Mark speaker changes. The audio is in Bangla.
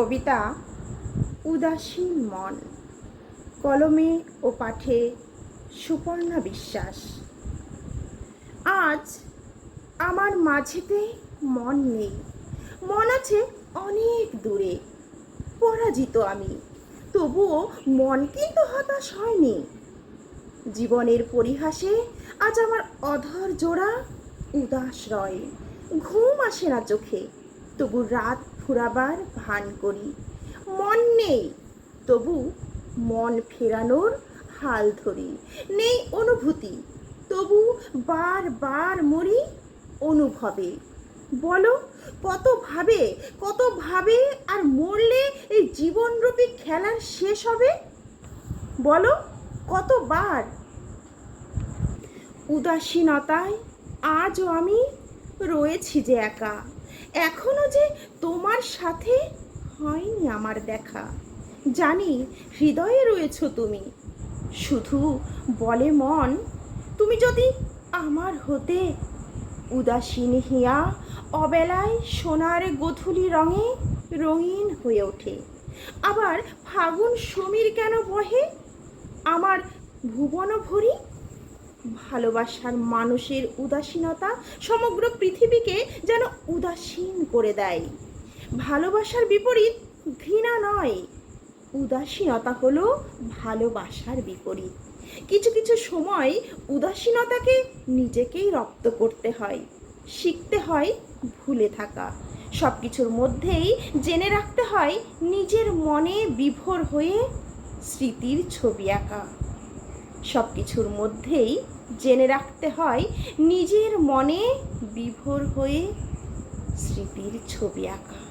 Speaker 1: কবিতা উদাসীন মন, কলমে ও পাঠে সুপর্ণা বিশ্বাস। আজ আমার মাঝেতে মন নেই, মন আছে অনেক দূরে, পরাজিত আমি। তবুও মন কিন্তু হতাশ হয়নি। জীবনের পরিহাসে আজ আমার অধর জোড়া উদাস রয়, ঘুম আসে না চোখে, তবু রাত ফুরাবার ভান করি। মন নেই, তবু মন ফেরানোর হাল ধরি। নেই অনুভূতি, তবু বারবার মরি অনুভবে। বলো কত ভাবে কত ভাবে আর মরলে এই জীবনরূপী খেলার শেষ হবে? বলো, কতবার? উদাসীনতায় আজও আমি রয়েছি যে একা। এখনও যে তোমার সাথে হয়নি আমার দেখা। জানি হৃদয়ে রয়েছো তুমি। শুধু বলে মন, তুমি যদি আমার হতে উদাসীন হিয়া, অবেলায় সোনার গধূলি রঙে রঙিন হয়ে ওঠে। আবার ফাগুন সমীর কেন বহে? আমার ভুবন ভরি ভালোবাসার মানুষের উদাসীনতা সমগ্র পৃথিবীকে যেন উদাসীন করে দেয়। ভালোবাসার বিপরীত ঘৃণা নয়, উদাসীনতা হলো ভালোবাসার বিপরীত। কিছু কিছু সময় উদাসীনতাকে নিজেকেই রপ্ত করতে হয়, শিখতে হয় ভুলে থাকা। সব কিছুর মধ্যেই জেনে রাখতে হয় নিজের মনে বিভোর হয়ে স্মৃতির ছবি আঁকা। সব কিছুর মধ্যেই জেনে রাখতে হয় নিজের মনে বিভোর হয়ে স্মৃতির ছবি আঁকা।